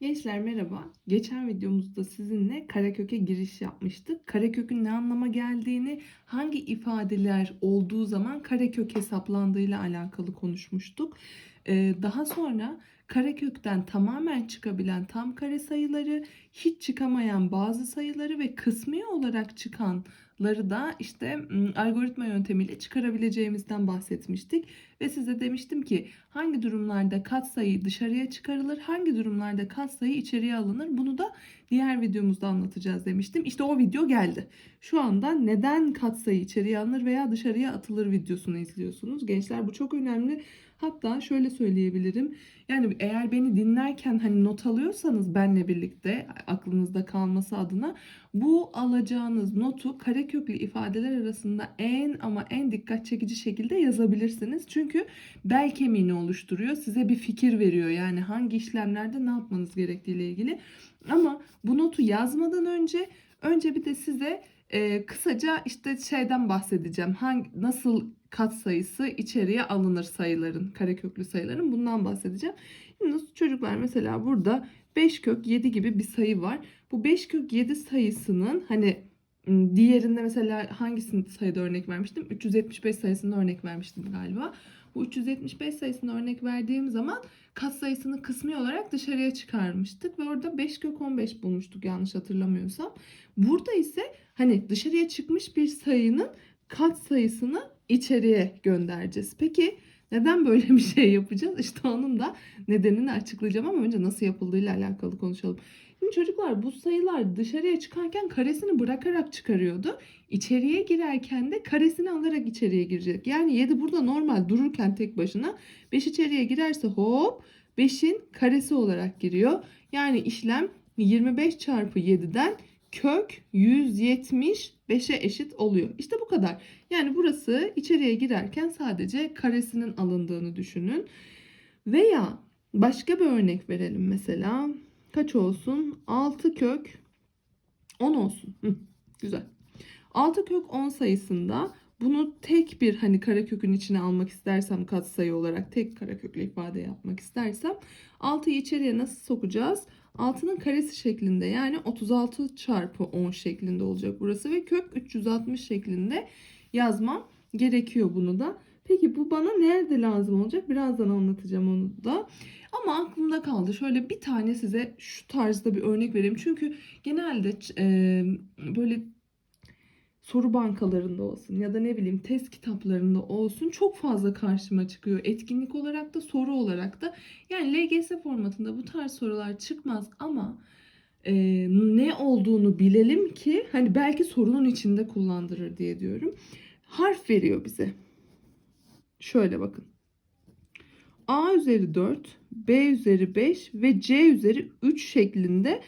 Gençler merhaba. Geçen videomuzda sizinle kareköke giriş yapmıştık. Karekökün ne anlama geldiğini, hangi ifadeler olduğu zaman karekök hesaplandığıyla alakalı konuşmuştuk. Ee, daha sonra karekökten tamamen çıkabilen tam kare sayıları, hiç çıkamayan bazı sayıları ve kısmi olarak çıkanları da işte algoritma yöntemiyle çıkarabileceğimizden bahsetmiştik. Ve size demiştim ki hangi durumlarda katsayı dışarıya çıkarılır, hangi durumlarda katsayı içeriye alınır. Bunu da diğer videomuzda anlatacağız demiştim. İşte o video geldi. Şu anda neden katsayı içeriye alınır veya dışarıya atılır videosunu izliyorsunuz. Gençler bu çok önemli. Hatta şöyle söyleyebilirim. Yani eğer beni dinlerken hani not alıyorsanız benle birlikte aklınızda kalması adına bu alacağınız notu kareköklü ifadeler arasında en ama en dikkat çekici şekilde yazabilirsiniz. Çünkü bel kemiğini oluşturuyor. Size bir fikir veriyor. Yani hangi işlemlerde ne yapmanız gerektiğiyle ilgili. Ama bu notu yazmadan önce önce bir de size e, kısaca işte şeyden bahsedeceğim. Hangi nasıl kat sayısı içeriye alınır sayıların, kareköklü sayıların bundan bahsedeceğim. Şimdi çocuklar mesela burada 5 kök 7 gibi bir sayı var. Bu 5 kök 7 sayısının hani diğerinde mesela hangisini sayıda örnek vermiştim? 375 sayısında örnek vermiştim galiba. Bu 375 sayısına örnek verdiğim zaman kat sayısını kısmi olarak dışarıya çıkarmıştık ve orada 5 kök 15 bulmuştuk yanlış hatırlamıyorsam. Burada ise hani dışarıya çıkmış bir sayının kat sayısını içeriye göndereceğiz. Peki neden böyle bir şey yapacağız? İşte onun da nedenini açıklayacağım ama önce nasıl yapıldığıyla alakalı konuşalım. Şimdi çocuklar bu sayılar dışarıya çıkarken karesini bırakarak çıkarıyordu. İçeriye girerken de karesini alarak içeriye girecek. Yani 7 burada normal dururken tek başına 5 içeriye girerse hop 5'in karesi olarak giriyor. Yani işlem 25 çarpı 7'den kök 175'e eşit oluyor. İşte bu kadar. Yani burası içeriye girerken sadece karesinin alındığını düşünün. Veya başka bir örnek verelim mesela. Kaç olsun? 6 kök 10 olsun. Hı, güzel. 6 kök 10 sayısında bunu tek bir hani karekökün içine almak istersem katsayı olarak tek karekökle ifade yapmak istersem 6'yı içeriye nasıl sokacağız? 6'nın karesi şeklinde yani 36 çarpı 10 şeklinde olacak burası ve kök 360 şeklinde yazmam gerekiyor bunu da. Peki bu bana nerede lazım olacak? Birazdan anlatacağım onu da. Ama aklımda kaldı. Şöyle bir tane size şu tarzda bir örnek vereyim. Çünkü genelde e, böyle soru bankalarında olsun ya da ne bileyim test kitaplarında olsun çok fazla karşıma çıkıyor. Etkinlik olarak da soru olarak da. Yani LGS formatında bu tarz sorular çıkmaz ama e, ne olduğunu bilelim ki hani belki sorunun içinde kullandırır diye diyorum. Harf veriyor bize. Şöyle bakın. A üzeri 4, B üzeri 5 ve C üzeri 3 şeklinde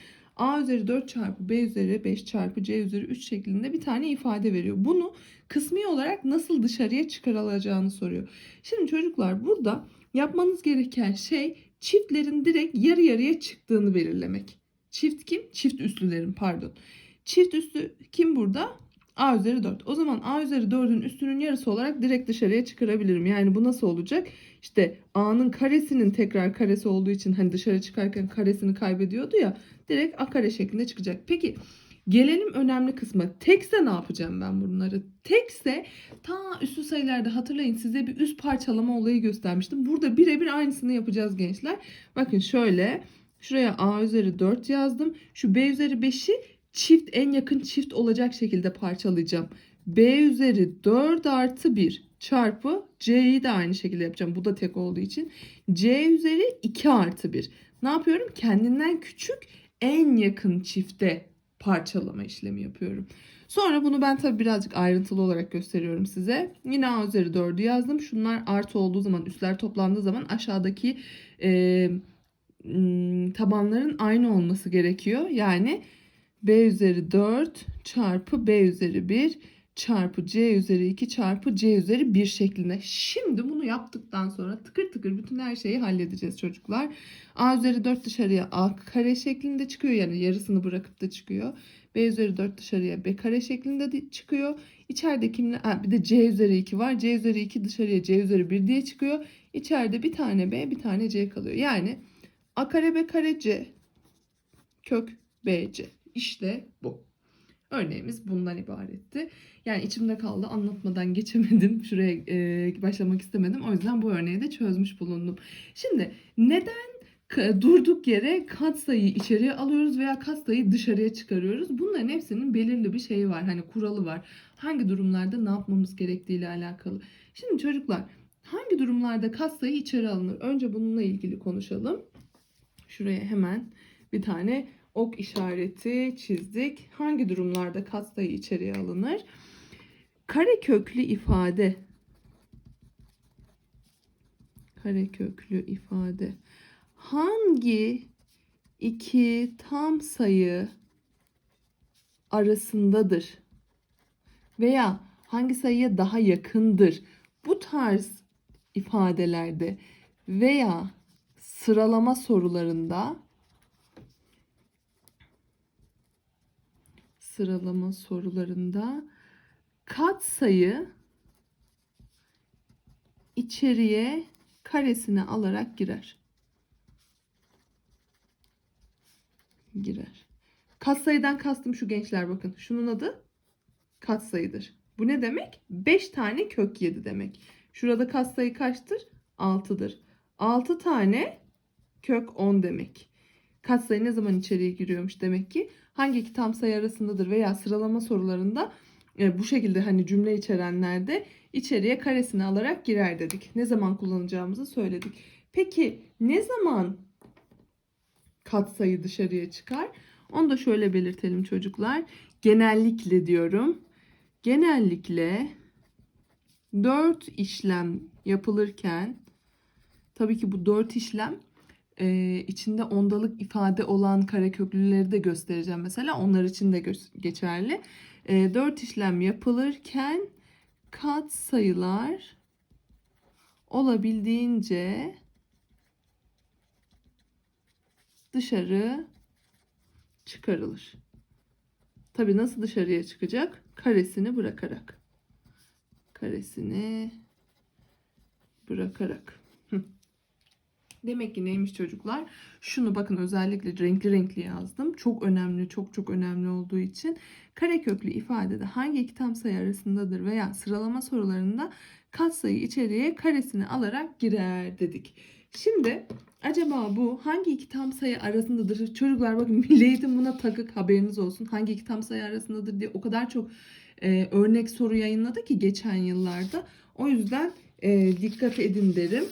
A üzeri 4 çarpı B üzeri 5 çarpı C üzeri 3 şeklinde bir tane ifade veriyor. Bunu kısmi olarak nasıl dışarıya çıkarılacağını soruyor. Şimdi çocuklar burada yapmanız gereken şey çiftlerin direkt yarı yarıya çıktığını belirlemek. Çift kim? Çift üslülerin pardon. Çift üslü kim burada? A üzeri 4. O zaman A üzeri 4'ün üstünün yarısı olarak direkt dışarıya çıkarabilirim. Yani bu nasıl olacak? İşte A'nın karesinin tekrar karesi olduğu için hani dışarı çıkarken karesini kaybediyordu ya. Direkt A kare şeklinde çıkacak. Peki gelelim önemli kısma. Tekse ne yapacağım ben bunları? Tekse ta üstü sayılarda hatırlayın size bir üst parçalama olayı göstermiştim. Burada birebir aynısını yapacağız gençler. Bakın şöyle şuraya A üzeri 4 yazdım. Şu B üzeri 5'i çift en yakın çift olacak şekilde parçalayacağım. B üzeri 4 artı 1 çarpı C'yi de aynı şekilde yapacağım. Bu da tek olduğu için. C üzeri 2 artı 1. Ne yapıyorum? Kendinden küçük en yakın çifte parçalama işlemi yapıyorum. Sonra bunu ben tabii birazcık ayrıntılı olarak gösteriyorum size. Yine A üzeri 4'ü yazdım. Şunlar artı olduğu zaman üstler toplandığı zaman aşağıdaki e, tabanların aynı olması gerekiyor. Yani b üzeri 4 çarpı b üzeri 1 çarpı c üzeri 2 çarpı c üzeri 1 şeklinde. Şimdi bunu yaptıktan sonra tıkır tıkır bütün her şeyi halledeceğiz çocuklar. a üzeri 4 dışarıya a kare şeklinde çıkıyor yani yarısını bırakıp da çıkıyor. b üzeri 4 dışarıya b kare şeklinde de çıkıyor. İçeride kimle? Bir de c üzeri 2 var. c üzeri 2 dışarıya c üzeri 1 diye çıkıyor. İçeride bir tane b bir tane c kalıyor. Yani a kare b kare c kök BC. İşte bu. Örneğimiz bundan ibaretti. Yani içimde kaldı anlatmadan geçemedim. Şuraya e, başlamak istemedim. O yüzden bu örneği de çözmüş bulundum. Şimdi neden durduk yere katsayıyı içeriye alıyoruz veya katsayıyı dışarıya çıkarıyoruz? Bunların hepsinin belirli bir şeyi var. Hani kuralı var. Hangi durumlarda ne yapmamız gerektiğiyle alakalı. Şimdi çocuklar hangi durumlarda katsayı içeri alınır? Önce bununla ilgili konuşalım. Şuraya hemen bir tane ok işareti çizdik. Hangi durumlarda katsayı içeriye alınır? Kareköklü ifade. Kareköklü ifade. Hangi iki tam sayı arasındadır? Veya hangi sayıya daha yakındır? Bu tarz ifadelerde veya sıralama sorularında sıralama sorularında katsayı içeriye karesini alarak girer. Girer. Katsayıdan kastım şu gençler bakın. Şunun adı katsayıdır. Bu ne demek? 5 tane kök 7 demek. Şurada katsayı kaçtır? 6'dır. 6 tane kök 10 demek. Katsayı ne zaman içeriye giriyormuş demek ki? Hangi iki tam sayı arasındadır veya sıralama sorularında e, bu şekilde hani cümle içerenlerde içeriye karesini alarak girer dedik. Ne zaman kullanacağımızı söyledik. Peki ne zaman katsayı dışarıya çıkar? Onu da şöyle belirtelim çocuklar. Genellikle diyorum. Genellikle 4 işlem yapılırken tabii ki bu 4 işlem e, içinde ondalık ifade olan kareköklüleri de göstereceğim mesela. Onlar için de geçerli. E, 4 işlem yapılırken kat sayılar olabildiğince dışarı çıkarılır. Tabii nasıl dışarıya çıkacak? Karesini bırakarak. Karesini bırakarak. Demek ki neymiş çocuklar? Şunu bakın özellikle renkli renkli yazdım. Çok önemli, çok çok önemli olduğu için kareköklü ifadede hangi iki tam sayı arasındadır veya sıralama sorularında katsayı içeriye karesini alarak girer dedik. Şimdi acaba bu hangi iki tam sayı arasındadır? Çocuklar bakın Milli Eğitim buna takık haberiniz olsun. Hangi iki tam sayı arasındadır diye o kadar çok e, örnek soru yayınladı ki geçen yıllarda. O yüzden e, dikkat edin derim.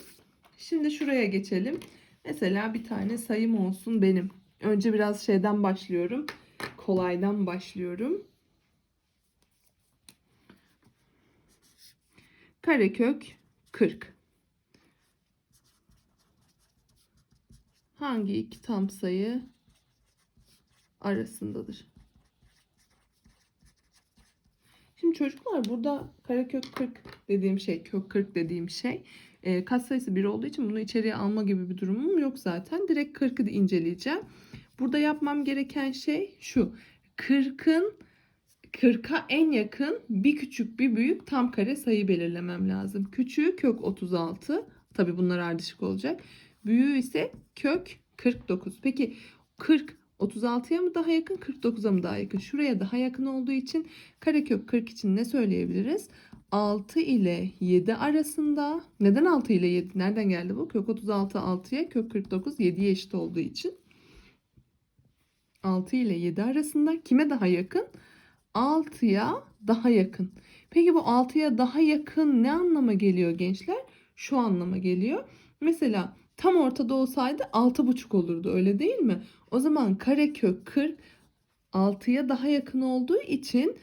Şimdi şuraya geçelim. Mesela bir tane sayım olsun benim. Önce biraz şeyden başlıyorum. Kolaydan başlıyorum. Karekök 40. Hangi iki tam sayı arasındadır? Şimdi çocuklar burada karekök 40 dediğim şey, kök 40 dediğim şey e, katsayısı 1 olduğu için bunu içeriye alma gibi bir durumum yok zaten. Direkt 40'ı da inceleyeceğim. Burada yapmam gereken şey şu. 40'ın 40'a en yakın bir küçük bir büyük tam kare sayı belirlemem lazım. Küçüğü kök 36. Tabi bunlar ardışık olacak. Büyüğü ise kök 49. Peki 40 36'ya mı daha yakın 49'a mı daha yakın? Şuraya daha yakın olduğu için karekök 40 için ne söyleyebiliriz? 6 ile 7 arasında. Neden 6 ile 7? Nereden geldi bu? Kök 36 6'ya kök 49 7'ye eşit olduğu için. 6 ile 7 arasında kime daha yakın? 6'ya daha yakın. Peki bu 6'ya daha yakın ne anlama geliyor gençler? Şu anlama geliyor. Mesela tam ortada olsaydı 6,5 olurdu öyle değil mi? O zaman karekök 40 6'ya daha yakın olduğu için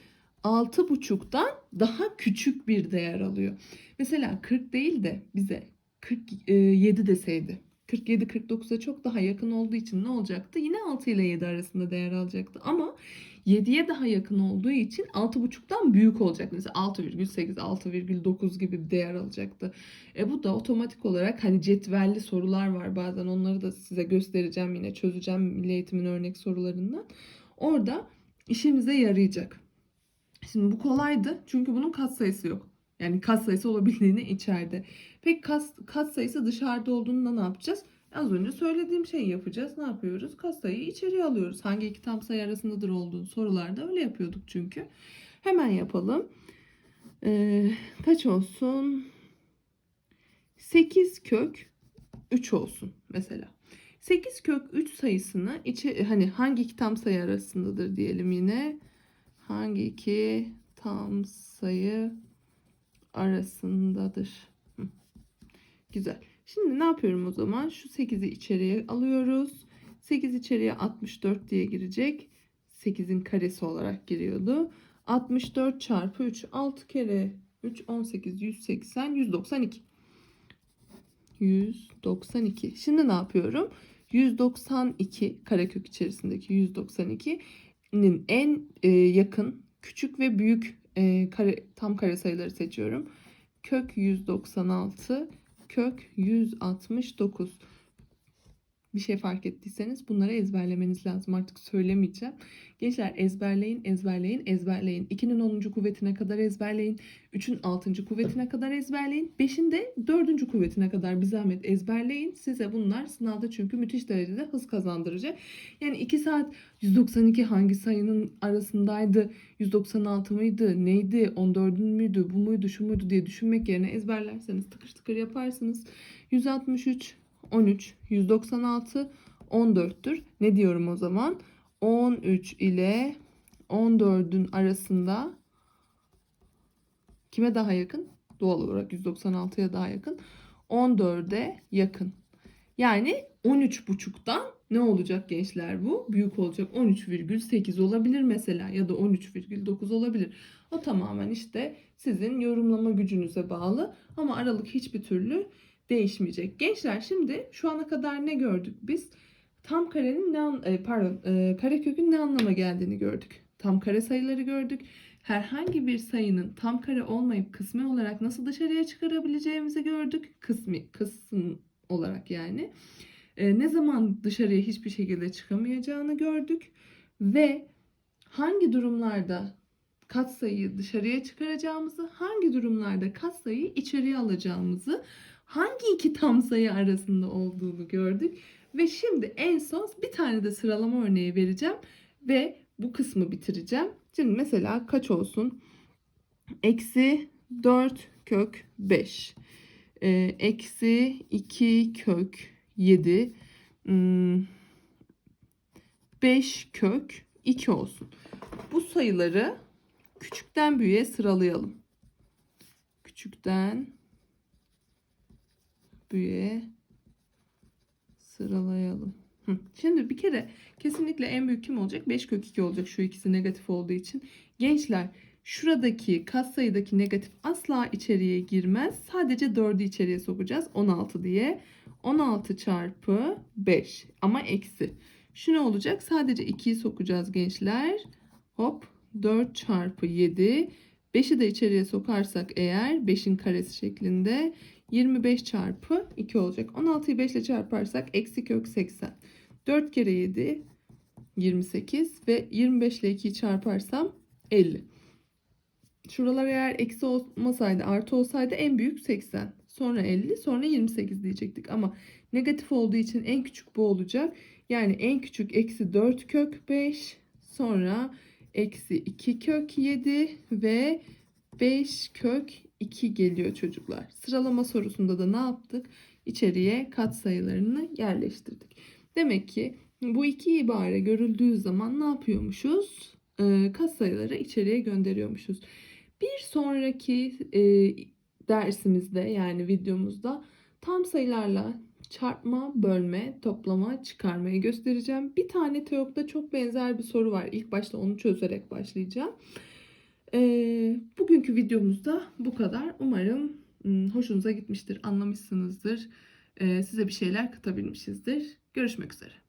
6,5'tan daha küçük bir değer alıyor. Mesela 40 değil de bize 47 deseydi. 47-49'a çok daha yakın olduğu için ne olacaktı? Yine 6 ile 7 arasında değer alacaktı. Ama 7'ye daha yakın olduğu için 6,5'tan büyük olacaktı. Mesela 6,8, 6,9 gibi bir değer alacaktı. E bu da otomatik olarak hani cetvelli sorular var bazen onları da size göstereceğim yine çözeceğim milli eğitimin örnek sorularından. Orada işimize yarayacak. Şimdi bu kolaydı çünkü bunun katsayısı yok. Yani katsayısı olabildiğini içeride. Peki kas, katsayısı dışarıda olduğunda ne yapacağız? Az önce söylediğim şeyi yapacağız. Ne yapıyoruz? Kasayı içeriye alıyoruz. Hangi iki tam sayı arasındadır olduğunu sorularda öyle yapıyorduk çünkü. Hemen yapalım. Ee, kaç olsun? 8 kök 3 olsun mesela. 8 kök 3 sayısını içe, hani hangi iki tam sayı arasındadır diyelim yine. Hangi iki tam sayı arasındadır. Güzel. Şimdi ne yapıyorum o zaman? Şu 8'i içeriye alıyoruz. 8 içeriye 64 diye girecek. 8'in karesi olarak giriyordu. 64 çarpı 3 6 kere 3 18 180 192. 192. Şimdi ne yapıyorum? 192 karekök içerisindeki 192'nin en e, yakın küçük ve büyük e, kare, tam kare sayıları seçiyorum. Kök 196, kök 169. Bir şey fark ettiyseniz bunları ezberlemeniz lazım. Artık söylemeyeceğim. Gençler ezberleyin, ezberleyin, ezberleyin. 2'nin 10. kuvvetine kadar ezberleyin. 3'ün 6. kuvvetine kadar ezberleyin. 5'in de 4. kuvvetine kadar bir zahmet ezberleyin. Size bunlar sınavda çünkü müthiş derecede hız kazandıracak. Yani 2 saat 192 hangi sayının arasındaydı? 196 mıydı? Neydi? 14'ün müydü? Bu muydu? Şu muydu diye düşünmek yerine ezberlerseniz tıkır tıkır yaparsınız. 163 13, 196, 14'tür. Ne diyorum o zaman? 13 ile 14'ün arasında kime daha yakın? Doğal olarak 196'ya daha yakın. 14'e yakın. Yani 13,5'tan ne olacak gençler bu? Büyük olacak. 13,8 olabilir mesela ya da 13,9 olabilir. O tamamen işte sizin yorumlama gücünüze bağlı ama aralık hiçbir türlü değişmeyecek. Gençler şimdi şu ana kadar ne gördük biz? Tam karenin ne e, pardon e, karekökün ne anlama geldiğini gördük. Tam kare sayıları gördük. Herhangi bir sayının tam kare olmayıp kısmi olarak nasıl dışarıya çıkarabileceğimizi gördük. Kısmi, kısım olarak yani. E, ne zaman dışarıya hiçbir şekilde çıkamayacağını gördük. Ve hangi durumlarda katsayıyı dışarıya çıkaracağımızı, hangi durumlarda katsayıyı içeriye alacağımızı hangi iki tam sayı arasında olduğunu gördük. Ve şimdi en son bir tane de sıralama örneği vereceğim ve bu kısmı bitireceğim. Şimdi mesela kaç olsun? Eksi 4 kök 5. Ee, eksi 2 kök 7. Hmm, 5 kök 2 olsun. Bu sayıları küçükten büyüğe sıralayalım. Küçükten büyüğe sıralayalım. Şimdi bir kere kesinlikle en büyük kim olacak? 5 kök 2 olacak şu ikisi negatif olduğu için. Gençler şuradaki katsayıdaki negatif asla içeriye girmez. Sadece 4'ü içeriye sokacağız. 16 diye. 16 çarpı 5 ama eksi. Şu ne olacak? Sadece 2'yi sokacağız gençler. Hop 4 çarpı 7. 5'i de içeriye sokarsak eğer 5'in karesi şeklinde 25 çarpı 2 olacak. 16'yı 5 ile çarparsak eksi kök 80. 4 kere 7 28 ve 25 ile 2'yi çarparsam 50. Şuralar eğer eksi olmasaydı artı olsaydı en büyük 80. Sonra 50 sonra 28 diyecektik ama negatif olduğu için en küçük bu olacak. Yani en küçük eksi 4 kök 5 sonra eksi 2 kök 7 ve 5 kök 2 geliyor çocuklar. Sıralama sorusunda da ne yaptık? İçeriye katsayılarını yerleştirdik. Demek ki bu iki ibare görüldüğü zaman ne yapıyormuşuz? Ee, katsayıları içeriye gönderiyormuşuz. Bir sonraki e, dersimizde yani videomuzda tam sayılarla çarpma, bölme, toplama, çıkarmayı göstereceğim. Bir tane TEOK'ta çok benzer bir soru var. İlk başta onu çözerek başlayacağım. Ee, bugünkü videomuzda bu kadar. Umarım ım, hoşunuza gitmiştir, anlamışsınızdır. Ee, size bir şeyler katabilmişizdir. Görüşmek üzere.